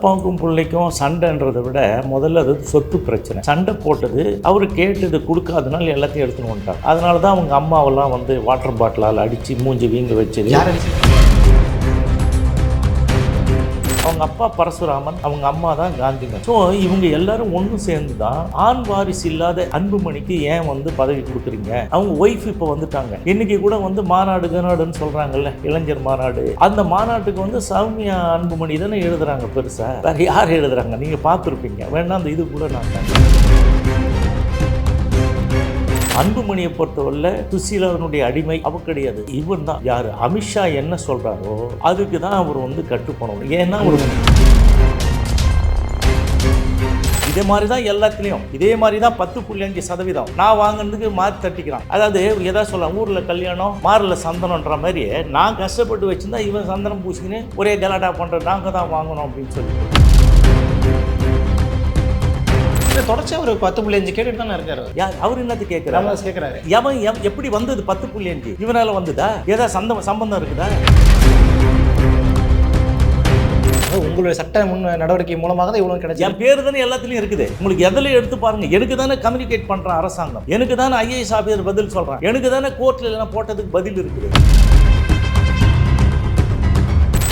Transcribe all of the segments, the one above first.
அப்பாவுக்கும் பிள்ளைக்கும் சண்டைன்றதை விட முதல்ல அது சொத்து பிரச்சனை. சண்டை போட்டது அவர் கேட்டது கொடுக்காதனால எல்லாத்தையும் எடுத்துன்னு வந்துட்டார். அதனால தான் அவங்க அம்மாவெல்லாம் வந்து வாட்டர் பாட்டிலால் அடித்து மூஞ்சி வீங்க வச்சது. அவங்க அப்பா பரசுராமன் அவங்க அம்மா தான் காந்திமதி ஸோ இவங்க எல்லாரும் ஒன்று சேர்ந்து தான் ஆண் வாரிசு இல்லாத அன்புமணிக்கு ஏன் வந்து பதவி கொடுக்குறீங்க? அவங்க ஒய்ஃப் இப்போ வந்துட்டாங்க. இன்னைக்கு கூட வந்து மாநாடு கனாடுன்னு சொல்றாங்கல்ல இளைஞர் மாநாடு. அந்த மாநாட்டுக்கு வந்து சௌமியா அன்புமணி தானே எழுதுறாங்க பெருசா? வேற யார் எழுதுறாங்க? நீங்க பார்த்துருப்பீங்க. வேணா அந்த இது கூட நான் அன்புமணியை பொறுத்தவரையில் சுசீலாவினுடைய அடிமை அவ கிடையாது. இவன் தான். யாரு? அமித்ஷா என்ன சொல்றாரோ அதுக்கு தான் அவர் வந்து கட்டுப்போனோம் ஏன்னா ஒரு இதே மாதிரி தான் எல்லாத்துலேயும். இதே மாதிரி தான் பத்து புள்ளி அஞ்சு சதவீதம். நான் வாங்கினதுக்கு மாற்றி தட்டிக்கிறான். அதாவது எதாவது சொல்லலாம். ஊரில் கல்யாணம் மாரில் சந்தனம்ன்ற மாதிரி நான் கஷ்டப்பட்டு வச்சுருந்தா இவன் சந்தனம் பூசிக்கின்னு ஒரே கலாட்டா பண்ணுற நாங்கள் தான் வாங்கணும் அப்படின்னு சொல்லி இல்ல, தொடர்ச்சியா ஒரு பத்து புள்ளி அஞ்சு கேட்டுட்டு தானே இருக்காரு. யார் அவர் என்னது கேட்குறாரு கேட்கறாரு எவன் எப்படி வந்தது பத்து புள்ளி அஞ்சு? இவனால வந்ததா? ஏதாவது சந்தம் சம்பந்தம் இருக்குதா? உங்களுடைய சட்ட முன் நடவடிக்கை மூலமாக தான் இவ்வளவு கிடைச்சது. என் பேர் தானே எல்லாத்துலயும் இருக்குது. உங்களுக்கு எதில் எடுத்து பாருங்க. எனக்கு தானே கம்யூனிகேட் பண்றான் அரசாங்கம். எனக்கு தானே ஐஏஎஸ் ஆஃபீஸர் பதில் சொல்றான். எனக்கு தானே கோர்ட்ல எல்லாம் போட்டதுக்கு பதில் இருக்குது.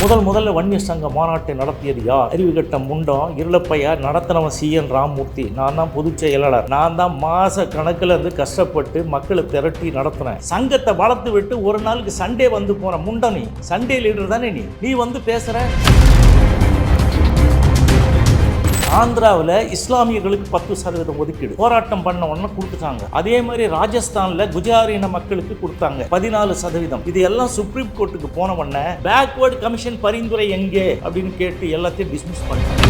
முதல் முதல்ல வன்னிய சங்க மாநாட்டை நடத்தியது யார்? அறிவுகட்ட முண்டம் இருளப்பையா நடத்தினவன் சி. என். ராமூர்த்தி நான் தான் பொதுச் செயலாளர். நான் தான் மாச கணக்கில் இருந்து கஷ்டப்பட்டு மக்களை திரட்டி நடத்தினேன். சங்கத்தை வளர்த்து விட்டு ஒரு நாளுக்கு சண்டே வந்து போன முண்டம் நீ. சண்டே லீடர் தானே நீ. நீ வந்து பேசுற? ஆந்திராவில் இஸ்லாமியர்களுக்கு பத்து சதவீதம் ஒதுக்கீடு. போராட்டம் பண்ண உடனே கொடுத்துட்டாங்க. அதே மாதிரி ராஜஸ்தானில் இன மக்களுக்கு கொடுத்தாங்க. பதினாலு சதவீதம். இது எல்லாம் சுப்ரீம் கோர்ட்டுக்கு போன உடனே பேக்வேர்டு கமிஷன் பரிந்துரை எங்கே? அப்படின்னு கேட்டு எல்லாத்தையும் டிஸ்மிஸ் பண்ணாங்க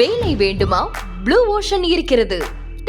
வேலை வேண்டுமா? ப்ளூ ஓஷன் இருக்கிறது.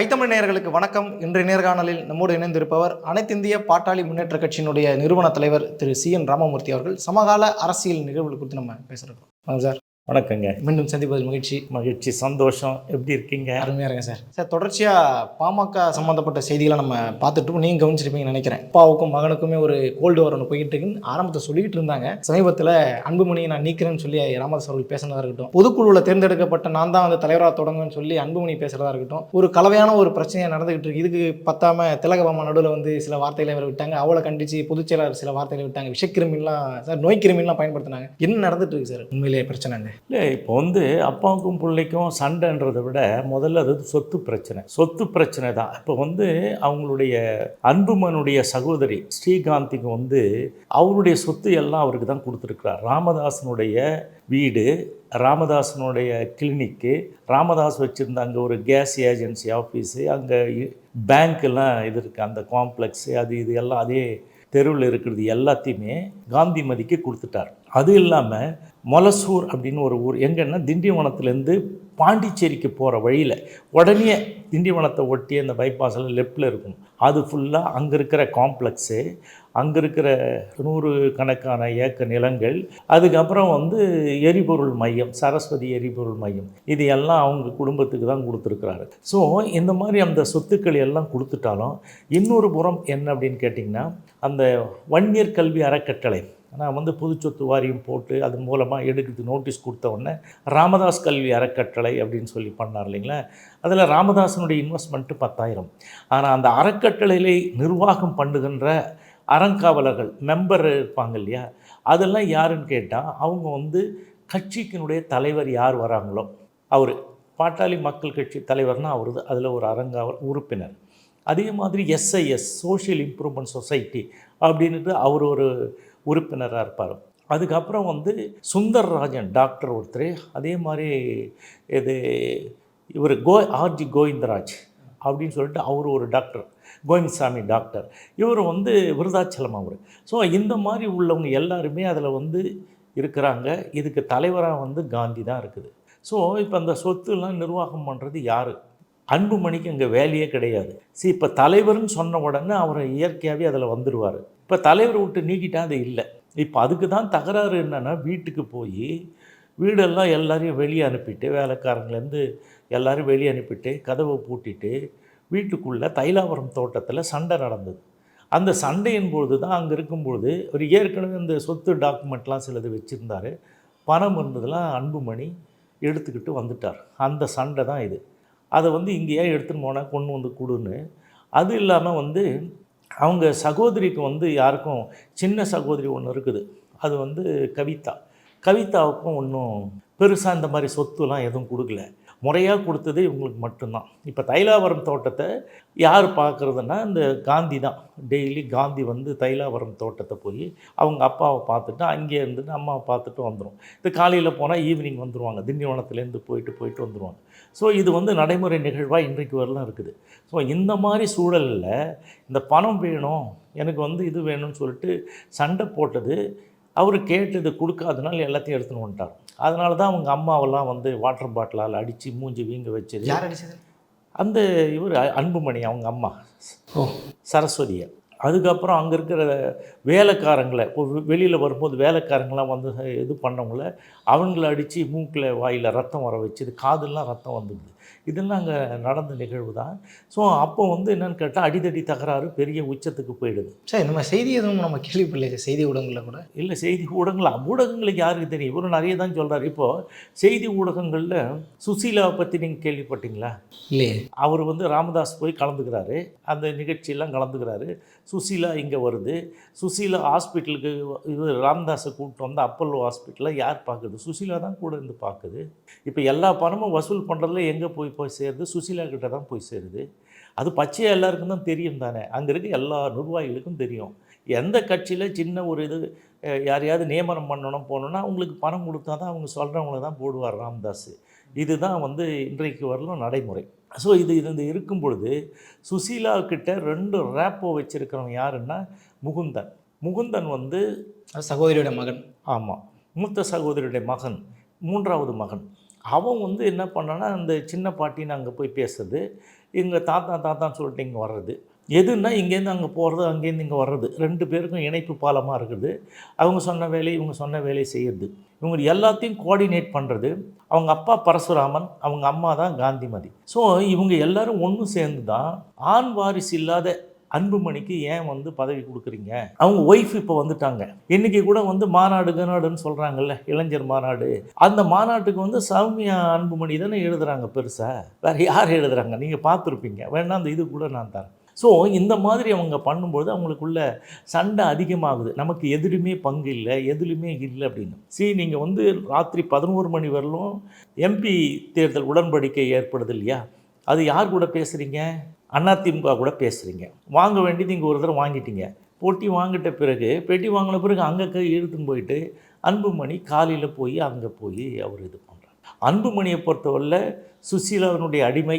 ஐத்தமிழ் நேயர்களுக்கு வணக்கம். இன்றைய நேர்காணலில் நம்மோடு இணைந்திருப்பவர் அனைத்திந்திய பாட்டாளி முன்னேற்ற கட்சியினுடைய நிறுவன தலைவர் திரு சி என் ராமமூர்த்தி அவர்கள். சமகால அரசியல் நிகழ்வுகள் குறித்து நம்ம பேசுகிறோம் வாங்க சார். வணக்கங்க. மீண்டும் சந்திப்பதில் மகிழ்ச்சி மகிழ்ச்சி சந்தோஷம். எப்படி இருக்கீங்க? அருமையாக இருங்க சார். சார் தொடர்ச்சியாக பாமக சம்மந்தப்பட்ட செய்திகளை நம்ம பார்த்துட்டு இருக்கோம். நீங்க கவனிச்சிருப்பீங்கன்னு நினைக்கிறேன். அப்பாவுக்கும் மகனுக்குமே ஒரு கோல்டு வார் ஒன்று போயிட்டு இருக்குன்னு ஆரம்பத்தை சொல்லிட்டு இருந்தாங்க. சமீபத்தில் அன்புமணியை நான் நீக்கிறேன்னு சொல்லி ராமதாஸ் அவர்கள் பேசுனதா இருக்கட்டும் பொதுக்குழுவில் தேர்ந்தெடுக்கப்பட்ட நான் தான் வந்து தலைவராக தொடங்குன்னு சொல்லி அன்புமணி பேசுறதா இருக்கட்டும் ஒரு கலவையான ஒரு பிரச்சனையாக நடந்துகிட்டு இருக்கு. இதுக்கு பத்தாம திலகபாமா நடுவில் வந்து சில வார்த்தைகளை அவர் விட்டாங்க. அவளை கண்டிச்சு பொதுச் செயலாளர் சில வார்த்தைகளை விட்டாங்க. விஷக்கிருமின்லாம் சார் நோய் கிருமின்லாம் பயன்படுத்தினாங்க. என்ன நடந்துட்டு இருக்கு சார்? உண்மையிலேயே பிரச்சனைங்க. இல்லை இப்போ வந்து அப்பாவுக்கும் பிள்ளைக்கும் சண்டைன்றதை விட முதல்ல அது சொத்து பிரச்சனை. சொத்து பிரச்சனை தான். இப்போ வந்து அவங்களுடைய அன்புமனுடைய சகோதரி ஸ்ரீகாந்திக்கு வந்து அவருடைய சொத்து எல்லாம் அவருக்கு தான் கொடுத்துருக்கிறார். ராமதாசனுடைய வீடு ராமதாசனுடைய கிளினிக்கு ராமதாஸ் வச்சுருந்த அங்கே ஒரு கேஸ் ஏஜென்சி ஆஃபீஸு அங்கே பேங்க்கெல்லாம் இது இருக்குது அந்த காம்ப்ளெக்ஸு அது இது எல்லாம் அதே தெருவில் இருக்கிறது எல்லாத்தையுமே காந்திமதிக்கு கொடுத்துட்டார். அது இல்லாமல் மொலசூர் அப்படின்னு ஒரு ஊர் எங்கன்னா திண்டிவனத்துலேருந்து பாண்டிச்சேரிக்கு போகிற வழியில் உடனே திண்டிவனத்தை ஒட்டி அந்த பைபாஸில் லெஃப்டில் இருக்கும். அது ஃபுல்லாக அங்கே இருக்கிற காம்ப்ளெக்ஸு அங்கே இருக்கிற நூறு கணக்கான ஏக்க நிலங்கள் அதுக்கப்புறம் வந்து எரிபொருள் மையம் சரஸ்வதி எரிபொருள் மையம். இது எல்லாம் அவங்க குடும்பத்துக்கு தான் கொடுத்துருக்குறாரு. ஸோ இந்த மாதிரி அந்த சொத்துக்கள் எல்லாம் கொடுத்துட்டாலும் இன்னொரு புறம் என்ன அப்படின்னு கேட்டிங்கன்னா அந்த வன்னியர் கல்வி அறக்கட்டளை. நான் வந்து புதுச்சொத்து வாரியம் போட்டு அது மூலமாக எடுக்கிறது நோட்டீஸ் கொடுத்த உடனே ராமதாஸ் கல்வி அறக்கட்டளை அப்படின்னு சொல்லி பண்ணார் இல்லைங்களா? அதில் ராமதாசனுடைய இன்வெஸ்ட்மெண்ட்டு பத்தாயிரம். ஆனால் அந்த அறக்கட்டளையிலே நிர்வாகம் பண்ணுகின்ற அறங்காவலர்கள் மெம்பர் இருப்பாங்க இல்லையா? அதெல்லாம் யாருன்னு கேட்டால் அவங்க வந்து கட்சிக்கினுடைய தலைவர் யார் வராங்களோ அவர். பாட்டாளி மக்கள் கட்சி தலைவர்னால் அவர் அதில் ஒரு அறங்காவல் உறுப்பினர். அதே மாதிரி எஸ்ஐஎஸ் சோஷியல் இம்ப்ரூவ்மெண்ட் சொசைட்டி அப்படின்ட்டு அவர் ஒரு உறுப்பினராக இருப்பார். அதுக்கப்புறம் வந்து சுந்தர்ராஜன் டாக்டர் ஒருத்தர் அதே மாதிரி இது இவர் கோ ஆர்ஜி கோவிந்தராஜ் அப்படின்னு சொல்லிட்டு அவர் ஒரு டாக்டர் கோவிந்தசாமி டாக்டர். இவர் வந்து விருதாச்சலம் அவர். ஸோ இந்த மாதிரி உள்ளவங்க எல்லாருமே அதில் வந்து இருக்கிறாங்க. இதுக்கு தலைவராக வந்து காந்தி தான் இருக்குது. ஸோ இப்போ அந்த சொத்துலாம் நிர்வாகம் பண்ணுறது யார்? அன்புமணிக்கு அங்கே வேலையே கிடையாது. சரி இப்போ தலைவர்னு சொன்ன உடனே அவர் இயற்கையாகவே அதில் வந்துடுவார் இப்போ தலைவரை விட்டு நீக்கிட்டா அது இல்லை. இப்போ அதுக்கு தான் தகராறு என்னென்னா வீட்டுக்கு போய் வீடெல்லாம் எல்லாரையும் வெளியே அனுப்பிட்டு வேலைக்காரங்கலேருந்து எல்லாரும் வெளியே அனுப்பிட்டு கதவை பூட்டிட்டு வீட்டுக்குள்ளே தைலாவரம் தோட்டத்தில் சண்டை நடந்தது. அந்த சண்டையின் பொழுது தான் அங்கே இருக்கும்பொழுது ஒரு ஏற்கனவே இந்த சொத்து டாக்குமெண்ட்லாம் சிலது வச்சுருந்தார். பணம் இருந்ததெல்லாம் அன்புமணி எடுத்துக்கிட்டு வந்துட்டார். அந்த சண்டை தான் இது. அதை வந்து இங்கேயே எடுத்துன்னு போனால் கொண்டு வந்து கொடுன்னு. அது இல்லாமல் வந்து அவங்க சகோதரிக்கு வந்து யாருக்கும் சின்ன சகோதரி ஒன்று இருக்குது. அது வந்து கவிதா. கவிதாவுக்கும் ஒன்றும் பெருசாக இந்த மாதிரி சொத்துலாம் எதுவும் கொடுக்கல. முறையாக கொடுத்தது இவங்களுக்கு மட்டும்தான். இப்போ தைலாவரம் தோட்டத்தை யார் பார்க்குறதுன்னா இந்த காந்தி தான். டெய்லி காந்தி வந்து தைலாவரம் தோட்டத்தை போய் அவங்க அப்பாவை பார்த்துட்டு அங்கேயே இருந்துட்டு அம்மாவை பார்த்துட்டு வந்துடும் இது காலையில் போனால் ஈவினிங் வந்துடுவாங்க திண்டிவனத்துலேருந்து போயிட்டு போயிட்டு வந்துடுவாங்க ஸோ இது வந்து நடைமுறை நிகழ்வாக இன்றைக்கு வரலாம் இருக்குது. ஸோ இந்த மாதிரி சூழலில் இந்த பணம் வேணும் எனக்கு வந்து இது வேணும்னு சொல்லிட்டு சண்டை போட்டது அவர் கேட்டது கொடுக்காதனால எல்லாத்தையும் எடுத்துன்னு வந்துட்டார். அதனால தான் அவங்க அம்மாவெல்லாம் வந்து வாட்டர் பாட்டிலால் அடித்து மூஞ்சி வீங்க வச்சது யார் அடிச்சது? அந்த இவர் அன்புமணி அவங்க அம்மா. ஓ. சரஸ்வதியை. அதுக்கப்புறம் அங்கே இருக்கிற வேலைக்காரங்களை இப்போ வெளியில் வரும்போது வேலைக்காரங்களாம் வந்து இது பண்ணவங்கள அவங்கள அடித்து மூக்கில் வாயில் ரத்தம் வர வச்சு காதெல்லாம் ரத்தம் வந்துடுது. இதெல்லாம் அங்கே நடந்த நிகழ்வு தான் ஸோ அப்போ வந்து என்னென்னு கேட்டால் அடிதடி தகராறு பெரிய உச்சத்துக்கு போயிடுது. சார் இந்த மாதிரி செய்தி எதுவும் நம்ம கேள்விப்படலையே செய்தி ஊடகங்களில் கூட? இல்லை செய்தி ஊடகங்களா? ஊடகங்களுக்கு யாருக்கு தெரியும்? இவரு நிறைய தான் சொல்கிறார் இப்போது செய்தி ஊடகங்களில் சுசீலாவை பற்றி நீங்கள் கேள்விப்பட்டீங்களா? இல்லையே. அவர் வந்து ராமதாஸ் போய் கலந்துக்கிறாரு. அந்த நிகழ்ச்சியெல்லாம் கலந்துக்கிறாரு. சுசீலா இங்கே வருது. சுசீலா ஹாஸ்பிட்டலுக்கு இது ராமதாஸை கூப்பிட்டு வந்து அப்பல்லோ ஹாஸ்பிட்டலில் யார் பார்க்குது? சுசீலா தான் கூட இருந்து பார்க்குது. இப்போ எல்லா பணமும் வசூல் பண்ணுறதுல எங்கே போய் போய் சேருது சுசீலா கிட்ட தான் போய் சேருது. அது பச்சையாக எல்லாருக்கும் தான் தெரியும் தானே. அங்கே இருக்க எல்லா நிர்வாகிகளுக்கும் தெரியும். எந்த கட்சியில் சின்ன ஒரு இது யாரையாவது நியமனம் பண்ணணும் போகணுன்னா அவங்களுக்கு பணம் கொடுத்தா தான் அவங்க சொல்கிறவங்கள தான் போடுவார் ராமதாஸ் இதுதான் வந்து இன்றைக்கு வரலும் நடைமுறை. ஸோ இது இது இருக்கும் பொழுது சுசீலா கிட்ட ரெண்டு ரேப்போ வச்சுருக்கிறவன் யாருன்னா முகுந்தன். முகுந்தன் வந்து சகோதரியோட மகன். ஆமாம் மூத்த சகோதரியுடைய மகன். மூன்றாவது மகன். அவன் வந்து என்ன பண்ணான்னா அந்த சின்ன பாட்டின்னு அங்கே போய் பேசுறது. எங்கள் தாத்தா தாத்தான்னு சொல்லிட்டு இங்கே வர்றது. எதுன்னா இங்கேருந்து அங்கே போகிறது அங்கேருந்து இங்கே வர்றது. ரெண்டு பேருக்கும் இணைப்பு பாலமாக இருக்குது. அவங்க சொன்ன வேலையை இவங்க சொன்ன வேலையை செய்கிறது இவங்க எல்லாத்தையும் கோஆர்டினேட் பண்ணுறது அவங்க அப்பா பரசுராமன் அவங்க அம்மா தான் காந்திமதி. ஸோ இவங்க எல்லோரும் ஒன்று சேர்ந்து தான் ஆண் வாரிசு இல்லாத அன்புமணிக்கு ஏன் வந்து பதவி கொடுக்குறீங்க? அவங்க ஒய்ஃப் இப்போ வந்துட்டாங்க. இன்னைக்கு கூட வந்து மாநாடு கநாடுன்னு சொல்கிறாங்கல்ல இளைஞர் மாநாடு. அந்த மாநாட்டுக்கு வந்து சௌமியா அன்புமணி தானே எழுதுகிறாங்க பெருசாக வேற யார் எழுதுகிறாங்க நீங்கள் பார்த்துருப்பீங்க. வேணா அந்த இது கூட நான் தரேன். ஸோ இந்த மாதிரி அவங்க பண்ணும்போது அவங்களுக்குள்ள சண்டை அதிகமாகுது. நமக்கு எதிலுமே பங்கு இல்லை எதுலையுமே இல்லை அப்படின்னு. சரி நீங்கள் வந்து ராத்திரி பதினோரு மணி வரலும் எம்பி தேர்தல் உடன்படிக்கை ஏற்படுது இல்லையா? அது யார் கூட பேசுகிறீங்க அதிமுக கூட பேசுகிறீங்க வாங்க வேண்டியது இங்கே ஒரு தடவை வாங்கிட்டீங்க. பொட்டி வாங்கிட்ட பிறகு பெட்டி வாங்கின பிறகு அங்கே இழுத்துன்னு போயிட்டு அன்புமணி காலையில் போய் அங்கே போய் அவர் இது பண்ணுறார் அன்புமணியை பொறுத்தவரையில் சுசீலாவினுடைய அடிமை.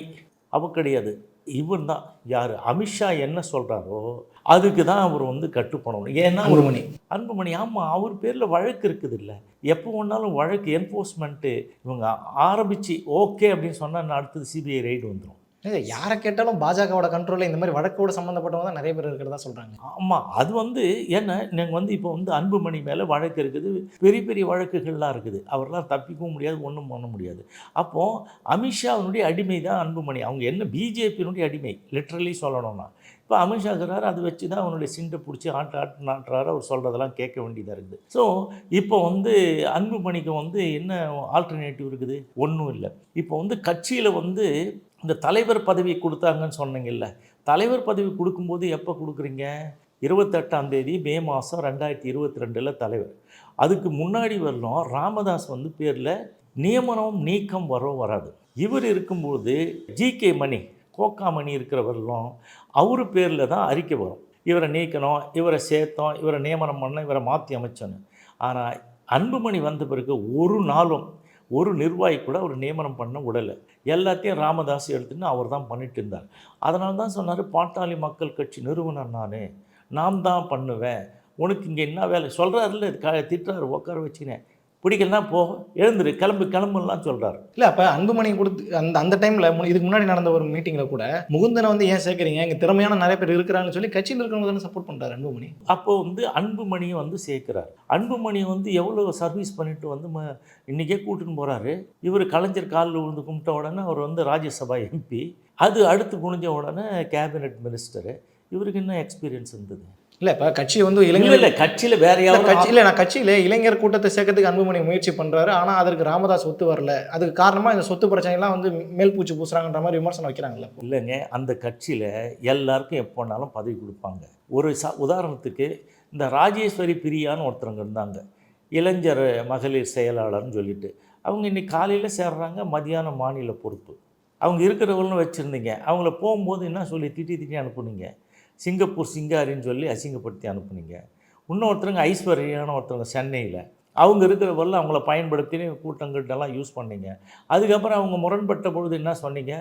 அவ கிடையாது. இவன் தான். யார்? அமித்ஷா என்ன சொல்கிறாரோ அதுக்கு தான் அவர் வந்து கட்டுப்படணும். ஏன்னா அன்புமணி. அன்புமணி ஆமாம் அவர் பேரில் வழக்கு இருக்குது இல்லை. எப்போ வேணாலும் வழக்கு என்ஃபோர்ஸ்மெண்ட்டு இவங்க ஆரம்பித்து ஓகே அப்படின்னு சொன்னால் அடுத்தது சிபிஐ ரைடு வந்துடும் யாரை கேட்டாலும் பாஜகவோட கண்ட்ரோலில் இந்த மாதிரி வழக்கோட சம்மந்தப்பட்டவங்க தான் நிறைய பேர் இருக்கிறதா சொல்கிறாங்க ஆமாம் அது வந்து ஏன்னா நீங்கள் வந்து இப்போ வந்து அன்புமணி மேலே வழக்கு இருக்குது பெரிய பெரிய வழக்குகள்லாம் இருக்குது. அவரெல்லாம் தப்பிக்கவும் முடியாது ஒன்றும் பண்ண முடியாது. அப்போது அமித்ஷாவினுடைய அடிமை தான் அன்புமணி. அவங்க என்ன பிஜேபியினுடைய அடிமை லிட்ரலி சொல்லணும்னா. இப்போ அமித்ஷா இருக்கிறார் அதை வச்சு தான் அவனுடைய சிண்டை பிடிச்சி ஆட்டு ஆட்டு நாட்டுறாரு அவர் சொல்கிறதெல்லாம் கேட்க வேண்டியதாக இருக்குது. ஸோ இப்போ வந்து அன்புமணிக்கு வந்து என்ன ஆல்டர்னேட்டிவ் இருக்குது? ஒன்றும் இல்லை. இப்போ வந்து கட்சியில் வந்து இந்த தலைவர் பதவி கொடுத்தாங்கன்னு சொன்னீங்கல்ல தலைவர் பதவி கொடுக்கும்போது எப்போ கொடுக்குறீங்க? இருபத்தெட்டாம் தேதி மே மாதம் ரெண்டாயிரத்தி இருபத்தி ரெண்டில் தலைவர். அதுக்கு முன்னாடி வரலும் ராமதாஸ் வந்து பேரில் நியமனம் நீக்கம் வரும் வராது. இவர் இருக்கும்போது ஜிகே மணி கோக்காமணி இருக்கிறவர்களும் அவர் பேரில் தான் அறிக்கை வரும். இவரை நீக்கணும் இவரை சேர்த்தோம் இவரை நியமனம் பண்ண இவரை மாற்றி அமைச்சோன்னு. ஆனால் அன்புமணி வந்த பிறகு ஒரு நாளும் ஒரு நிர்வாகி கூட அவர் நியமனம் பண்ண விடலை. எல்லாத்தையும் ராமதாஸ் எடுத்துன்னு அவர் தான் பண்ணிட்டு இருந்தார் அதனால தான் சொன்னார் பாட்டாளி மக்கள் கட்சி நிறுவனர் நான். நான் தான் பண்ணுவேன். உனக்கு இங்கே என்ன வேலை? சொல்கிறாருல்ல க திட்டுறாரு உட்கார வச்சுக்கினேன் பிடிக்கலனா போ எழுந்துரு கிளம்பு கிளம்புலாம் சொல்கிறார் இல்லை அப்போ அன்புமணி கொடுத்து அந்த அந்த டைமில் இதுக்கு முன்னாடி நடந்த ஒரு மீட்டிங்கில் கூட முகுந்தனை வந்து ஏன் சேர்க்குறீங்க? இங்கே திறமையான நிறைய பேர் இருக்கிறாங்கன்னு சொல்லி கட்சியில் இருக்கிறவங்க தானே சப்போர்ட் பண்ணுறாரு அன்புமணி. அப்போ வந்து அன்புமணியை வந்து சேர்க்குறார். அன்புமணியை வந்து எவ்வளோ சர்வீஸ் பண்ணிட்டு வந்து ம இன்றைக்கே கூட்டின்னு போகிறாரு இவர் கலைஞர் காலில் விழுந்து கும்பிட்ட உடனே அவர் வந்து ராஜ்யசபா எம்பி அது அடுத்து குனிஞ்ச உடனே கேபினெட் மினிஸ்டரு இவருக்கு என்ன எக்ஸ்பீரியன்ஸ் இருந்தது. இல்லை இப்போ கட்சி வந்து இளைஞர் இல்லை கட்சியில் வேற யாரும் கட்சி இல்லை நான் கட்சியில் இளைஞர் கூட்டத்தை சேர்க்கறதுக்கு அன்புமணி முயற்சி பண்ணுறாரு ஆனால் அதற்கு ராமதாஸ் ஒத்து வரல. அதுக்கு காரணமாக இந்த சொத்து பிரச்சனைலாம் வந்து மேல் பூச்சி பூசுறாங்கன்ற மாதிரி விமர்சனம் வைக்கிறாங்கல்ல இல்லைங்க அந்த கட்சியில் எல்லாருக்கும் எப்போனாலும் பதவி கொடுப்பாங்க. ஒரு ச உதாரணத்துக்கு இந்த ராஜேஸ்வரி பிரியான்னு ஒருத்தவங்க இருந்தாங்க. இளைஞர் மகளிர் செயலாளர்னு சொல்லிட்டு. அவங்க இன்னைக்கு காலையில் சேர்றாங்க மதியானம் மாநில பொறுப்பு. அவங்க இருக்கிறவங்களும் வச்சுருந்தீங்க. அவங்கள போகும்போது என்ன சொல்லி திட்டி திட்டி அனுப்புனீங்க? சிங்கப்பூர் சிங்காரின்னு சொல்லி அசிங்கப்படுத்தி அனுப்புனீங்க. இன்னொருத்தருங்க ஐஸ்வர்யான ஒருத்தவங்க சென்னையில். அவங்க இருக்கிற இருக்கிறவரெல்லாம் அவங்கள பயன்படுத்தி கூட்டங்கிட்டெல்லாம் யூஸ் பண்ணீங்க. அதுக்கப்புறம் அவங்க முரண்பட்ட பொழுது என்ன சொன்னீங்க?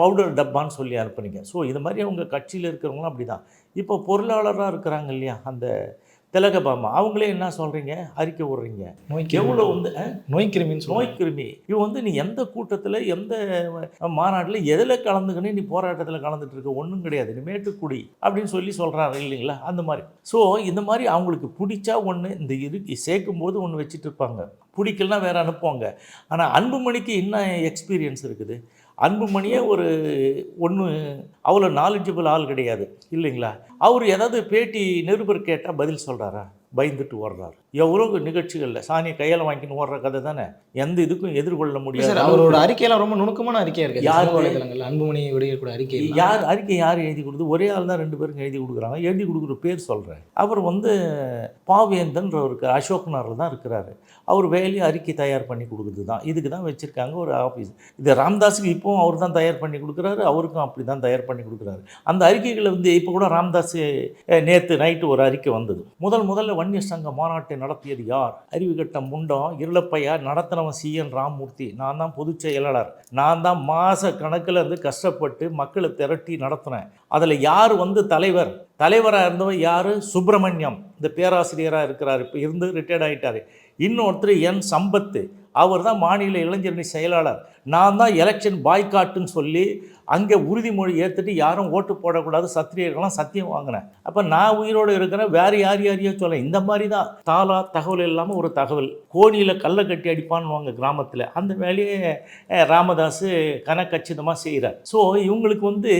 பவுடர் டப்பான்னு சொல்லி அனுப்புனீங்க. ஸோ இது மாதிரி அவங்க கட்சியில் இருக்கிறவங்களும் அப்படி தான் இப்போ பொருளாளராக இருக்கிறாங்க இல்லையா? அந்த திலகபாமா அவங்களே என்ன சொல்கிறீங்க அறிக்கை விடுறீங்க எவ்வளோ வந்து நோய் கிருமின்னு நோய் கிருமி இவன் வந்து நீ எந்த கூட்டத்தில் எந்த மாநாட்டில் எதில் கலந்துக்கினே நீ போராட்டத்தில் கலந்துட்டு இருக்க ஒன்றும் கிடையாது. நீ மேட்டுக்குடி அப்படின்னு சொல்லி சொல்கிறாரு இல்லைங்களா? அந்த மாதிரி. ஸோ இந்த மாதிரி அவங்களுக்கு பிடிச்சா ஒன்று இந்த இரு சேர்க்கும் போது ஒன்று வச்சுட்டு இருப்பாங்க. பிடிக்கலனா வேற அனுப்புவாங்க. ஆனால் அன்புமணிக்கு என்ன எக்ஸ்பீரியன்ஸ் இருக்குது? அன்புமணியே ஒரு ஒன்று அவ்வளோ நாலேஜபிள் ஆள் கிடையாது இல்லைங்களா? அவர் ஏதாவது பேட்டி நிருபர் கேட்டால் பதில் சொல்கிறாரா பயந்துட்டு ஓடுறாரு. எவ்வளோ நிகழ்ச்சிகளில்? சாணியை கையால் வாங்கின்னு ஓடுற கதை தானே? எந்த இதுக்கும் எதிர்கொள்ள முடியாது. அவரோட அறிக்கையெல்லாம் ரொம்ப நுணுக்கமான அறிக்கையா இருக்கு. யாரு? வலைதளங்கள் அன்புமணி வெளியிடக்கூடிய அறிக்கை யார் அறிக்கை யார் எழுதி கொடுத்து ஒரே ஆள் தான் ரெண்டு பேருக்கு எழுதி கொடுக்குறாங்க. எழுதி கொடுக்குற பேர் சொல்கிறேன் அவர் வந்து பாவேந்தன்றவருக்கு அசோக் நகரில் தான் இருக்கிறாரு. அவர் வேலையை அறிக்கை தயார் பண்ணி கொடுக்குறது தான். இதுக்கு தான் வச்சுருக்காங்க ஒரு ஆஃபீஸ் இது ராம்தாஸுக்கு இப்போவும் அவர் தான் தயார் பண்ணி கொடுக்குறாரு. அவருக்கும் அப்படி தான் தயார் பண்ணி கொடுக்குறாரு. அந்த அறிக்கைகளை வந்து இப்போ கூட ராம்தாஸ் நேற்று நைட்டு ஒரு அறிக்கை வந்தது. முதல் முதல்ல வன்னிய சங்க மாநாட்டை நடத்தியது யார்? அறிவுகட்ட முண்டம் இருளப்பையார் நடத்தினவன் சி. என். ராமமூர்த்தி. நான் தான் பொதுச் செயலாளர். நான் தான் மாத கணக்கில் இருந்து கஷ்டப்பட்டு மக்களை திரட்டி நடத்தினேன். அதில் யார் வந்து தலைவர்? தலைவராக இருந்தவர் யார்? சுப்பிரமணியம். இந்த பேராசிரியராக இருக்கிறார். இப்போ இருந்து ரிட்டையர்ட் ஆகிட்டார் இன்னொருத்தர் என் சம்பத்து. அவர் தான் மாநில இளைஞரணி செயலாளர். நான் தான் எலெக்ஷன் பாய்காட்டுன்னு சொல்லி அங்கே உறுதிமொழி ஏற்றுட்டு யாரும் ஓட்டு போடக்கூடாது சத்திரியர்கள்லாம் சத்தியம் வாங்கினேன். அப்போ நான் உயிரோடு இருக்கிறேன் வேறு யார் யாரையோ சொல்ல இந்த மாதிரி தான். தாளா தகவல் இல்லாமல் ஒரு தகவல். கோணியில் கல்லை கட்டி அடிப்பான்னுவாங்க கிராமத்தில். அந்த வேலையை ராமதாஸ் கனக்கச்சிதமாக செய்கிறார் ஸோ இவங்களுக்கு வந்து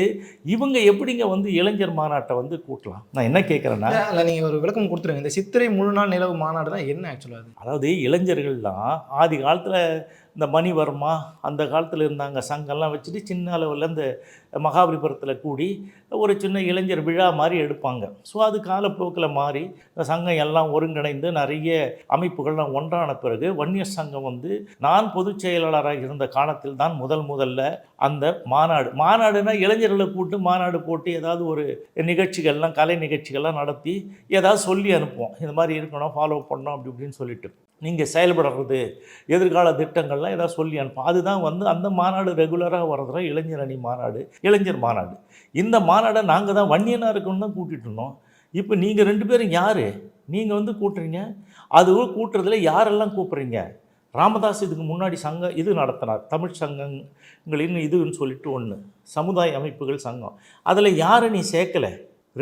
இவங்க எப்படிங்க வந்து இளைஞர் மாநாட்டை வந்து கூட்டலாம்? நான் என்ன கேட்குறேன்னா இல்லை நீங்கள் ஒரு விளக்கம் கொடுத்துருங்க. இந்த சித்திரை முழு நாள் நிலவு மாநாடு தான் என்ன ஆக்சுவலாக அது? அதாவது இளைஞர்கள்லாம் ஆதி காலத்தில் இந்த மணிவர்மா அந்த அந்த காலத்தில் இருந்தாங்க. சங்கம்லாம் வச்சுட்டு சின்ன அளவில் இந்த மகாபலிபுரத்தில் கூடி ஒரு சின்ன இளைஞர் விழா மாதிரி எடுப்பாங்க. ஸோ அது காலப்போக்கில் மாறி இந்த சங்கம் எல்லாம் ஒருங்கிணைந்து நிறைய அமைப்புகள்லாம் ஒன்றான பிறகு வன்னியர் சங்கம் வந்து நான் பொதுச் செயலாளராக இருந்த காலத்தில் தான் முதல் முதல்ல அந்த மாநாடு மாநாடுனா இளைஞர்களை கூப்பிட்டு மாநாடு போட்டு ஏதாவது ஒரு நிகழ்ச்சிகள்லாம் கலை நிகழ்ச்சிகள்லாம் நடத்தி ஏதாவது சொல்லி அனுப்புவோம். இந்த மாதிரி இருக்கணும் ஃபாலோ பண்ணணும் அப்படி இப்படின்னு சொல்லிட்டு. நீங்கள் செயல்படுறது எதிர்கால திட்டங்கள்லாம் ஏதாவது சொல்லி அனுப்பும் அதுதான் வந்து அந்த மாநாடு ரெகுலராக வர்றதுல இளைஞர் அணி மாநாடு. இளைஞர் மாநாடு. இந்த மாநாடை நாங்கள் தான் வன்னியனாக இருக்கணும்னு தான் கூட்டிட்டு இருந்தோம். இப்போ நீங்கள் ரெண்டு பேரும் யார்? நீங்கள் வந்து கூட்டுறீங்க. அதுவும் கூட்டுறதுல யாரெல்லாம் கூப்பிட்றீங்க ராமதாஸ் இதுக்கு முன்னாடி சங்கம் இது நடத்தினார். தமிழ் சங்கங்களின் இதுன்னு சொல்லிட்டு ஒன்று சமுதாய அமைப்புகள் சங்கம். அதில் யாரை நீ சேர்க்கலை?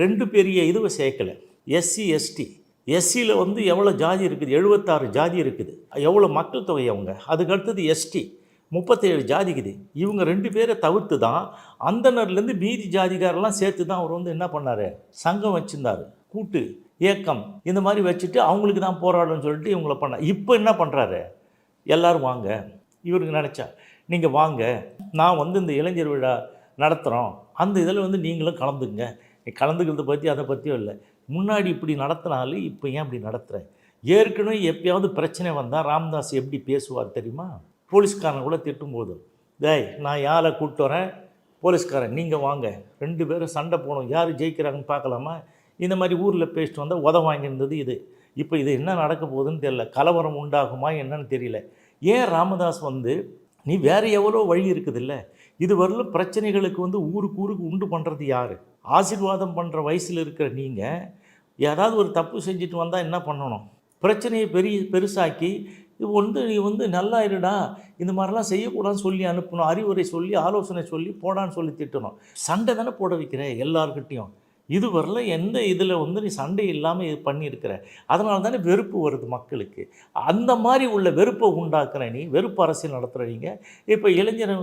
ரெண்டு பெரிய இதுவை சேர்க்கலை. SC ST. எஸ்சியில் வந்து எவ்வளோ ஜாதி இருக்குது? எழுபத்தாறு ஜாதி இருக்குது. எவ்வளோ மக்கள் தொகை அவங்க? அதுக்கு அடுத்தது எஸ்டி. முப்பத்தேழு ஜாதிக்குது. இவங்க ரெண்டு பேரை தவிர்த்து தான் அந்தனர்லேருந்து மீதி ஜாதிகாரெல்லாம் சேர்த்து தான் அவர் வந்து என்ன பண்ணார்? சங்கம் வச்சுருந்தார். கூட்டு இயக்கம் இந்த மாதிரி வச்சுட்டு அவங்களுக்கு தான் போராடணும்னு சொல்லிட்டு இவங்கள பண்ண இப்போ என்ன பண்ணுறாரு எல்லோரும் வாங்க. இவருக்கு நினச்சா நீங்கள் வாங்க. நான் வந்து இந்த இளைஞர் விழா நடத்துகிறோம் அந்த இதில் வந்து நீங்களும் கலந்துங்க கலந்துக்கிறத பற்றி அதை பற்றியும் இல்லை. முன்னாடி இப்படி நடத்தினாலும் இப்போ ஏன் இப்படி நடத்துகிறேன் ஏற்கனவே எப்பயாவது பிரச்சனை வந்தால் ராம்தாஸ் எப்படி பேசுவார் தெரியுமா? போலீஸ்காரன் கூட திட்டும்போது டேய் நான் யாரை கூப்பிட்டு வரேன்? போலீஸ்காரன் நீங்கள் வாங்க. ரெண்டு பேரும் சண்டை போகணும் யார் ஜெயிக்கிறாங்கன்னு பார்க்கலாமா? இந்த மாதிரி ஊரில் பேசிட்டு வந்தால் உத வாங்கியிருந்தது இது. இப்போ இது என்ன நடக்க போகுதுன்னு தெரியல. கலவரம் உண்டாகுமா என்னன்னு தெரியல. ஏன் ராமதாஸ் வந்து நீ வேறு எவ்வளோ வழி இருக்குதுல்ல? இது வரலும் பிரச்சனைகளுக்கு வந்து ஊருக்கு ஊருக்கு உண்டு பண்ணுறது யார்? ஆசீர்வாதம் பண்ணுற வயசில் இருக்கிற நீங்கள் ஏதாவது ஒரு தப்பு செஞ்சுட்டு வந்தால் என்ன பண்ணணும்? பிரச்சனையை பெரிய பெருசாக்கி இது வந்து நீ வந்து நல்லா இருடா இந்த மாதிரிலாம் செய்யக்கூடாதுன்னு சொல்லி அனுப்பணும் அறிவுரை சொல்லி ஆலோசனை சொல்லி போடான்னு சொல்லி திட்டணும். சண்டை தானே போட வைக்கிற எல்லாருக்கிட்டேயும் இது வரல எந்த இதில் வந்து நீ சண்டை இல்லாமல் இது பண்ணியிருக்கிற? அதனால தானே வெறுப்பு வருது மக்களுக்கு. அந்த மாதிரி உள்ள வெறுப்பை உண்டாக்குற நீ வெறுப்பு அரசியல் நடத்துகிற நீங்கள் இப்போ இளைஞர்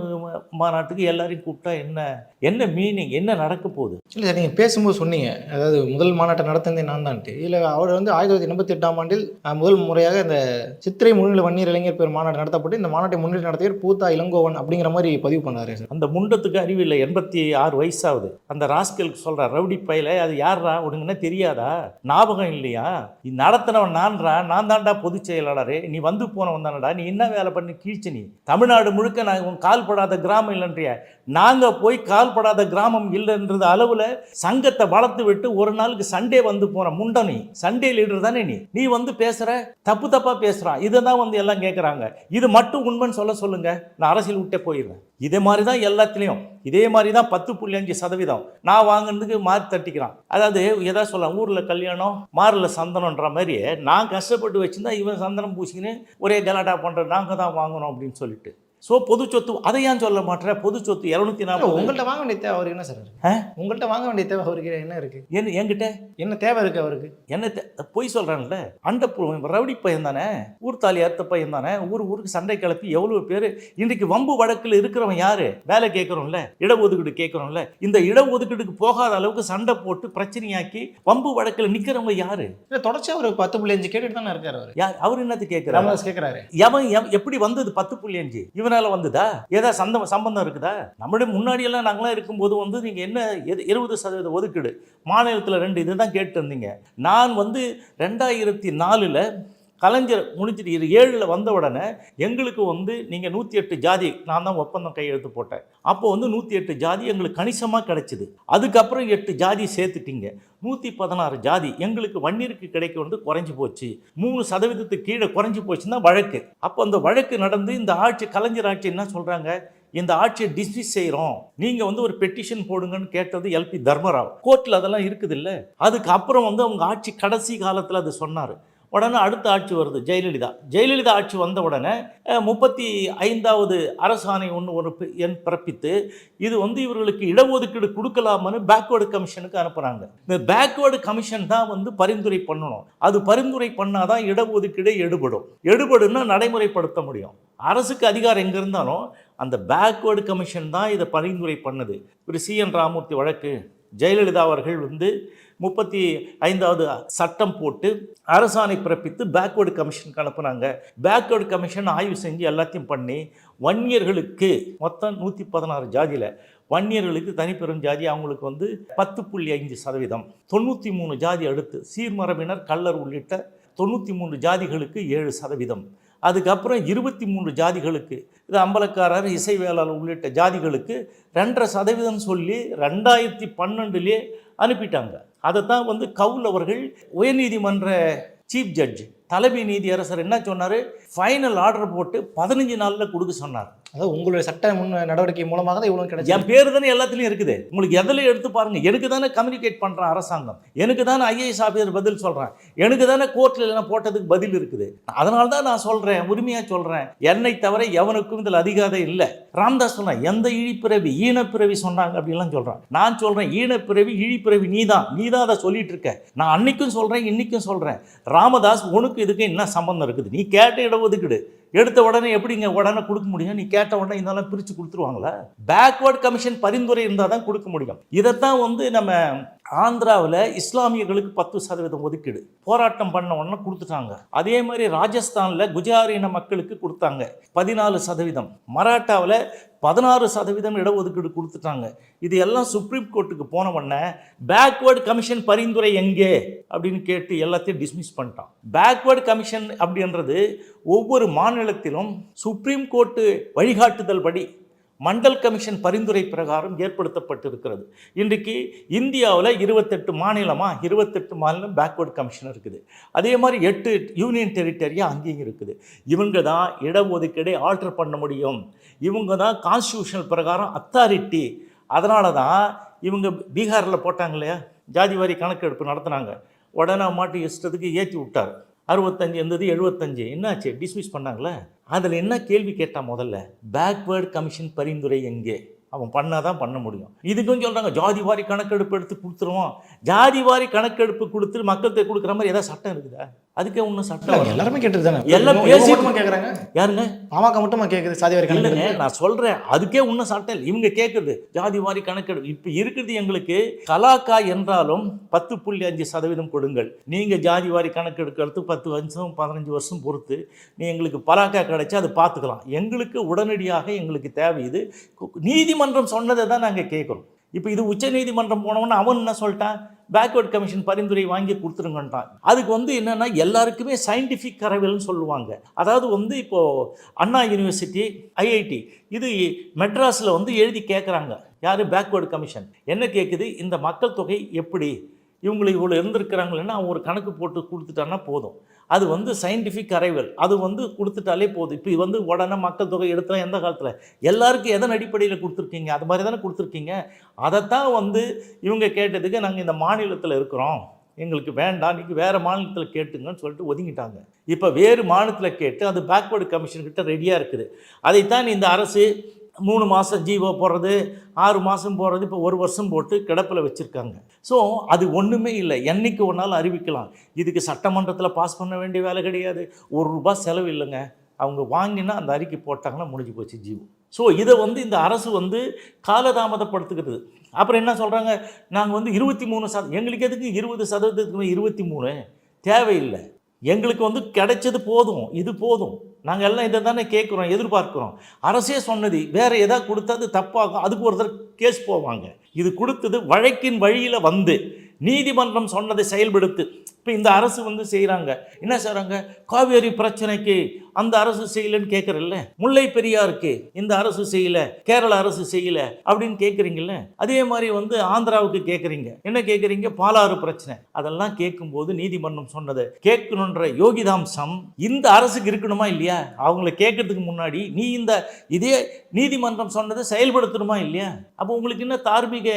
மாநாட்டுக்கு எல்லாரையும் கூப்பிட்டா என்ன என்ன மீனிங் என்ன நடக்க போகுது? இல்லை சார் நீங்கள் பேசும்போது சொன்னீங்க. அதாவது முதல் மாநாட்டை நடத்தினதே நான் தான்ட்டு. இல்லை அவர் வந்து ஆயிரத்தி தொள்ளாயிரத்தி எண்பத்தி எட்டாம் ஆண்டில் முதல் முறையாக இந்த சித்திரை முன்னிலை வன்னியர் இளைஞர் பேர் மாநாடு நடத்தப்பட்டு இந்த மாநாட்டை முன்னிலை நடத்தியவர் பூத்தா இளங்கோவன் அப்படிங்கிற மாதிரி பதிவு பண்ணாரு சார். அந்த முண்டத்துக்கு அறிவில்லை எண்பத்தி ஆறு வயசாகுது. அந்த ராஸ்கலுக்கு சொல்கிற ரவுடி பையில அது யாரா உனக்கு தெரியாதா? ஞாபகம் இல்லையா? நீ நடத்தினவன் நான்றா நான் தான்டா பொதுச் செயலாளரே. நீ வந்து போனவன் தானடா? நீ என்ன வேலை பண்ணி? கீழ்ச்சி நீ. தமிழ்நாடு முழுக்க நான் உன் கால்படாத கிராமம் இல்லைன்றிய. நாங்கள் போய் கால்படாத கிராமம் இல்லைன்றது அளவில் சங்கத்தை வளர்த்து விட்டு ஒரு நாளுக்கு சண்டே வந்து போகிற முண்டனி நீ. சண்டே லீடர் தானே நீ. நீ வந்து பேசுகிற தப்பு தப்பாக பேசுகிறான் இதை தான் வந்து எல்லாம் கேட்குறாங்க இது மட்டும் உண்மைன்னு சொல்ல சொல்லுங்க. நான் அரசியல் விட்டே போயிடுவேன். இதே மாதிரி தான் எல்லாத்துலேயும். இதே மாதிரி தான் பத்து புள்ளி அஞ்சு சதவீதம். நான் வாங்கினதுக்கு மாறி தட்டிக்கிறான். அதாவது எதாவது சொல்லலாம் ஊரில் கல்யாணம் மாரில் சந்தனம்ன்ற மாதிரி நான் கஷ்டப்பட்டு வச்சுருந்தா இவன் சந்தனம் பூசிக்கின்னு ஒரே கலாட்டா பண்ணுற நாங்கள் தான் வாங்கணும் அப்படின்னு சொல்லிட்டு. ஸோ பொது சொத்து அதை ஏன் சொல்ல மாட்டேற? பொது சொத்து இரநூத்தி நாற்பது. உங்கள்கிட்ட வாங்க வேண்டிய தேவை அவருக்கு என்ன சார் இருக்கு? உங்கள்கிட்ட வாங்க வேண்டிய தேவை அவருக்கு என்ன இருக்கு? என்ன என்கிட்ட? என்ன தேவை இருக்கு அவருக்கு? என்ன பொய் அண்ட பு- ரவுடி பையன் தானே? ஊர் தாலி அறுத்த பையன் தானே? ஊர் ஊருக்கு சண்டை கிளப்பி எவ்வளோ பேர்? இன்றைக்கு வம்பு வழக்கில் இருக்கிறவன் யாரு? வேலை கேட்குறோம்ல இடஒதுக்கீடு கேட்குறோம்ல. இந்த இடஒதுக்கீடுக்கு போகாத அளவுக்கு சண்டை போட்டு பிரச்சனையாக்கி வம்பு வழக்கில் நிற்கிறவங்க யாரு? இல்லை தொடர்ச்சியாக ஒரு பத்து புள்ளி அஞ்சு கேட்டுட்டு தானே இருக்காரு அவர். யார் அவர் என்னது கேட்குறாரு கேட்குறாரு எவன் எப்படி வந்தது பத்து புள்ளி அஞ்சு? மேலே வந்ததா? ஏதாவது சந்த சம்பந்தம் இருக்குதா? நம்மளுடைய முன்னாடியெல்லாம் நாங்களாம் இருக்கும்போது வந்து நீங்கள் என்ன எது- இருபது சதவீத ஒதுக்கீடு? மாநிலத்தில் ரெண்டு இதுதான் கேட்டு இருந்தீங்க. நான் வந்து ரெண்டாயிரத்தி நாலில் கலைஞர் முடிஞ்சிட்டு இரு ஏழில் வந்த உடனே எங்களுக்கு வந்து நீங்கள் நூற்றி எட்டு ஜாதி நான் தான் ஒப்பந்தம் கையெழுத்து போட்டேன். அப்போ வந்து நூற்றி எட்டு ஜாதி எங்களுக்கு கணிசமாக கிடைச்சிது. அதுக்கப்புறம் எட்டு ஜாதி சேர்த்துட்டீங்க. நூற்றி பதினாறு ஜாதி எங்களுக்கு வன்னியருக்கு கிடைக்க வந்து குறைஞ்சி போச்சு. மூணு சதவீதத்துக்கு கீழே குறைஞ்சி போச்சுன்னா வழக்கு. அப்போ அந்த வழக்கு நடந்து இந்த ஆட்சி கலைஞர் ஆட்சி என்ன சொல்கிறாங்க இந்த ஆட்சியை டிஸ்மிஸ் செய்கிறோம் நீங்கள் வந்து ஒரு பெட்டிஷன் போடுங்கன்னு கேட்டது எல்பி தர்மராவ். கோர்ட்டில் அதெல்லாம் இருக்குது இல்லை அதுக்கப்புறம் வந்து அவங்க ஆட்சி கடைசி காலத்தில் அது சொன்னார். உடனே அடுத்த ஆட்சி வருது ஜெயலலிதா. ஜெயலலிதா ஆட்சி வந்த உடனே முப்பத்தி ஐந்தாவது அரசாணை ஒன்று ஒரு என் எண் பிறப்பித்து இது வந்து இவர்களுக்கு இடஒதுக்கீடு கொடுக்கலாமான்னு பேக்வேர்டு கமிஷனுக்கு அனுப்புகிறாங்க இந்த பேக்வேர்டு கமிஷன் தான் வந்து பரிந்துரை பண்ணணும். அது பரிந்துரை பண்ணாதான் இடஒதுக்கீடு எடுபடும். எடுபடுன்னா நடைமுறைப்படுத்த முடியும். அரசுக்கு அதிகாரம் எங்கே இருந்தாலும் அந்த பேக்வேர்டு கமிஷன் தான் இதை பரிந்துரை பண்ணுது. ஒரு சி என் ராமூர்த்தி வழக்கு ஜெயலலிதா அவர்கள் வந்து முப்பத்தி ஐந்தாவது சட்டம் போட்டு அரசாணை பிறப்பித்து பேக்வேர்டு கமிஷனுக்கு அனுப்புனாங்க. பேக்வேர்டு கமிஷன் ஆய்வு செஞ்சு எல்லாத்தையும் பண்ணி வன்னியர்களுக்கு மொத்தம் நூற்றி பதினாறு ஜாதியில் வன்னியர்களுக்கு தனிப்பெரும் ஜாதி அவங்களுக்கு வந்து பத்து புள்ளி ஐந்து சதவீதம். தொண்ணூற்றி மூணு ஜாதி அடுத்து சீர்மரபினர் கள்ளர் உள்ளிட்ட தொண்ணூற்றி மூணு ஜாதிகளுக்கு ஏழு சதவீதம். அதுக்கப்புறம் இருபத்தி மூன்று ஜாதிகளுக்கு இது அம்பலக்காரர் இசைவேளாளர் உள்ளிட்ட ஜாதிகளுக்கு ரெண்டரை சதவீதம் சொல்லி ரெண்டாயிரத்தி பன்னெண்டுலேயே அனுப்பிட்டாங்க. அதை தான் வந்து கவுல் அவர்கள் உயர்நீதிமன்ற சீஃப் ஜட்ஜ் தலைமை நீதியரசர் என்ன சொன்னார்? ஃபைனல் ஆர்டர் போட்டு பதினஞ்சு நாளில் கொடுக்க சொன்னார். அதாவது உங்களுடைய சட்ட முன் நடவடிக்கை மூலமாக தான் இவ்வளோ கிடைச்சி என் பேர் தானே எல்லாத்துலேயும் இருக்குது. உங்களுக்கு எதில் எடுத்து பாருங்க. எனக்கு தானே கம்யூனிகேட் பண்ணுறான் அரசாங்கம். எனக்கு தானே ஐஏஎஸ் ஆஃபீஸர் பதில் சொல்கிறேன் எனக்கு தானே கோர்ட்டில் எல்லாம் போட்டதுக்கு பதில் இருக்குது. அதனால தான் நான் சொல்கிறேன் உரிமையாக சொல்கிறேன் என்னை தவிர எவனுக்கும் இதில் அதிகாரம் இல்லை. ராம்தாஸ் சொன்னான் எந்த இழிப்பிறவி ஈனப்பிறவி சொன்னாங்க? அப்படின்லாம் சொல்கிறான் நான் சொல்கிறேன் ஈனப்பிறவி இழிப்பிறவி நீ தான் நீ தான் அதை சொல்லிட்டு இருக்க. நான் அன்னைக்கும் சொல்கிறேன் இன்னைக்கும் சொல்கிறேன் ராமதாஸ் உனக்கு இதுக்கு என்ன சம்பந்தம் இருக்குது? நீ கேட்ட இடஒதுக்கீடு எடுத்த உடனே எப்படிங்க உடனே கொடுக்க முடியும்? நீ கேட்ட உடனே இதெல்லாம் பிரித்து கொடுத்துருவாங்களா? பேக்வேர்ட் கமிஷன் பரிந்துரை இருந்தால் தான் கொடுக்க முடியும். இதைத்தான் வந்து நம்ம ஆந்திராவில் இஸ்லாமியர்களுக்கு பத்து சதவீதம் ஒதுக்கீடு. போராட்டம் பண்ண உடனே கொடுத்துட்டாங்க. அதே மாதிரி ராஜஸ்தானில் குஜாரின மக்களுக்கு கொடுத்தாங்க. பதினாலு சதவீதம். மராட்டாவில் பதினாறு சதவீதம் இடஒதுக்கீடு கொடுத்துட்டாங்க. இது எல்லாம் சுப்ரீம் கோர்ட்டுக்கு போன உடனே பேக்வேர்டு கமிஷன் பரிந்துரை எங்கே? அப்படின்னு கேட்டு எல்லாத்தையும் டிஸ்மிஸ் பண்ணிட்டான். பேக்வேர்டு கமிஷன் அப்படின்றது ஒவ்வொரு மாநிலத்திலும் சுப்ரீம் கோர்ட்டு வழிகாட்டுதல் படி மண்டல் கமிஷன் பரிந்துரை பிரகாரம் ஏற்படுத்தப்பட்டிருக்கிறது. இன்றைக்கு இந்தியாவில் இருபத்தெட்டு மாநிலமாக இருபத்தெட்டு மாநிலம் பேக்வர்ட் கமிஷன் இருக்குது. அதே மாதிரி எட்டு யூனியன் டெரிட்டரியாக அங்கேயும் இருக்குது. இவங்க தான் இடஒதுக்கீடை ஆல்டர் பண்ண முடியும். இவங்க தான் கான்ஸ்டியூஷனல் பிரகாரம் அத்தாரிட்டி அதனால தான் இவங்க பீகாரில் போட்டாங்க இல்லையா? ஜாதிவாரி கணக்கெடுப்பு நடத்துனாங்க. உடனே மாட்டு இஷ்டத்துக்கு ஏற்றி விட்டார். அறுபத்தஞ்சு இருந்தது எழுபத்தஞ்சு. என்னாச்சு? டிஸ்மிஸ் பண்ணாங்களே? அதில் என்ன கேள்வி கேட்டான் முதல்ல? பேக்வேர்டு கமிஷன் பரிந்துரை எங்கே? அவன் பண்ணால் தான் பண்ண முடியும். இதுக்கும் சொல்கிறாங்க ஜாதி வாரி கணக்கெடுப்பு எடுத்து கொடுத்துருவோம். ஜாதி வாரி கணக்கெடுப்பு கொடுத்து மக்கள்கிட்ட கொடுக்குற மாதிரி ஏதாவது சட்டம் இருக்குதா? அதுக்கே ஒன்றும் சட்டம். எல்லாருமே கேட்டு தானே எல்லாம் பேசி- மட்டுமா கேட்குறாங்க யாருங்க? பாமக மட்டுமா கேட்குது சாதி வாரி இல்லைங்க நான் சொல்கிறேன் அதுக்கே ஒன்றும் சட்டம் இல்லை. இவங்க கேட்குறது ஜாதி வாரி கணக்கெடுப்பு இப்போ இருக்கிறது எங்களுக்கு கலாக்கா என்றாலும் பத்து புள்ளி அஞ்சு சதவீதம் கொடுங்கள். நீங்கள் ஜாதி வாரி கணக்கெடுக்கிறது பத்து வருஷம் பதினஞ்சு வருஷம் பொறுத்து நீ எங்களுக்கு பலாக்கா கிடைச்சா அதை பார்த்துக்கலாம். எங்களுக்கு உடனடியாக எங்களுக்கு தேவை இது. நீதிமன்றம் சொன்னதை தான் நாங்கள் கேட்குறோம் இப்போ இது உச்ச நீதிமன்றம் போனவொன்னே அவன் என்ன சொல்லிட்டான்? பேக்வர்ட் கமிஷன் பரிந்துரை வாங்கி கொடுத்துருங்கன்ட்டான் அதுக்கு வந்து என்னென்னா எல்லாருக்குமே சயின்டிஃபிக் கரவல்னு சொல்லுவாங்க. அதாவது வந்து இப்போது அண்ணா யூனிவர்சிட்டி ஐஐடி இது மெட்ராஸில் வந்து எழுதி கேட்குறாங்க யார்? பேக்வேர்டு கமிஷன் என்ன கேட்குது இந்த மக்கள் தொகை எப்படி? இவங்களை இவ்வளோ இருந்திருக்கிறாங்களேன்னா அவங்க ஒரு கணக்கு போட்டு கொடுத்துட்டான்னா போதும். அது வந்து சயின்டிஃபிக் அரைவல் அது வந்து கொடுத்துட்டாலே போதும். இப்போ வந்து உடனே மக்கள் தொகை எடுத்தா எந்த காலத்தில்? எல்லாருக்கும் எதன் அடிப்படையில் கொடுத்துருக்கீங்க? அது மாதிரி தானே கொடுத்துருக்கீங்க? அதைத்தான் வந்து இவங்க கேட்டதுக்கு நாங்கள் இந்த மாநிலத்தில் இருக்கிறோம். எங்களுக்கு வேண்டாம். நீங்கள் வேறு மாநிலத்தில் கேட்டுங்கன்னு சொல்லிட்டு ஒதுங்கிட்டாங்க. இப்போ வேறு மாநிலத்தில் கேட்டு அது பேக்வேர்டு கமிஷன் கிட்ட ரெடியாக இருக்குது. அதைத்தான் இந்த அரசு மூணு மாதம் ஜீவோ போடுறது ஆறு மாதம் போடுறது இப்போ ஒரு வருஷம் போட்டு கிடப்பில் வச்சுருக்காங்க. ஸோ அது ஒன்றுமே இல்லை. என்றைக்கு ஒரு நாள் அறிவிக்கலாம். இதுக்கு சட்டமன்றத்தில் பாஸ் பண்ண வேண்டிய வேலை கிடையாது. ஒரு ரூபாய் செலவு இல்லைங்க. அவங்க வாங்கினா அந்த அறிக்கை போட்டாங்கன்னா முடிஞ்சு போச்சு ஜீவோ. ஸோ இதை வந்து இந்த அரசு வந்து காலதாமதப்படுத்துகிறது. அப்புறம் என்ன சொல்கிறாங்க நாங்கள் வந்து இருபத்தி மூணு சத எங்களுக்கு எதுக்கு இருபது சதவீதத்துக்கு இருபத்தி மூணு? தேவையில்லை. எங்களுக்கு வந்து கிடைச்சது போதும். இது போதும். நாங்கள் எல்லாம் இதை தானே கேட்குறோம் எதிர்பார்க்குறோம். அரசே சொன்னது வேறு எதாவது கொடுத்தா அது தப்பாகும் அதுக்கு ஒருத்தர் கேஸ் போவாங்க. இது கொடுத்தது வழக்கின் வழியில் வந்து நீதிமன்றம் சொன்னதை செயல்படுத்து. இப்போ இந்த அரசு வந்து செய்கிறாங்க என்ன செய்கிறாங்க காவேரி பிரச்சனைக்கு அந்த அரசு செய்யலைன்னு கேட்குறல்ல முல்லை பெரியாருக்கு இந்த அரசு செய்யல கேரள அரசு செய்யல அப்படின்னு கேட்குறீங்கல்ல அதே மாதிரி வந்து ஆந்திராவுக்கு கேட்குறீங்க என்ன கேட்குறீங்க பாலாறு பிரச்சனை. அதெல்லாம் கேட்கும்போது நீதிமன்றம் சொன்னது கேட்கணுன்ற யோகிதாம்சம் இந்த அரசுக்கு இருக்கணுமா இல்லையா? அவங்கள கேட்கறதுக்கு முன்னாடி நீ இந்த இதே நீதிமன்றம் சொன்னதை செயல்படுத்தணுமா இல்லையா? அப்போ உங்களுக்கு என்ன தார்மீக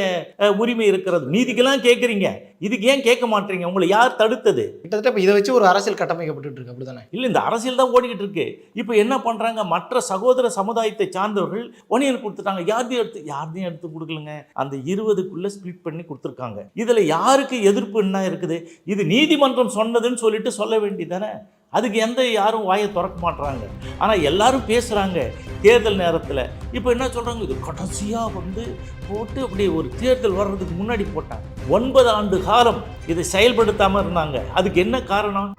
உரிமை இருக்கிறது? நீதிக்கெல்லாம் கேட்குறீங்க இதுக்கு ஏன் கேட்க மாட்டீங்க? உங்களை யார் தடுத்தது? கிட்டத்தட்ட இப்போ இதை வச்சு ஒரு அரசியல் கட்டமைக்கப்பட்டு இருக்கு அப்படிதானே? இல்லை இந்த அரசியல் தான் ஓடிக்கிட்டு இருக்கு. இப்போ என்ன பண்ணுறாங்க மற்ற சகோதர சமுதாயத்தை சார்ந்தவர்கள் ஒனியன் கொடுத்துட்டாங்க. யார்தையும் எடுத்து யார்தையும் எடுத்து கொடுக்கலங்க. அந்த இருபதுக்குள்ளே ஸ்ப்ளிட் பண்ணி கொடுத்துருக்காங்க. இதில் யாருக்கு எதிர்ப்பு என்ன இருக்குது? இது நீதிமன்றம் சொன்னதுன்னு சொல்லிட்டு சொல்ல வேண்டியதானே அதுக்கு எந்த யாரும் வாயை திறக்க மாட்றாங்க. ஆனால் எல்லாரும் பேசுகிறாங்க தேர்தல் நேரத்தில். இப்போ என்ன சொல்கிறாங்க இது கடைசியாக வந்து போட்டு அப்படி ஒரு தேர்தல் வர்றதுக்கு முன்னாடி போட்டாங்க. ஒன்பது ஆண்டு காலம் இதை செயல்படுத்தாமல் இருந்தாங்க. அதுக்கு என்ன காரணம்?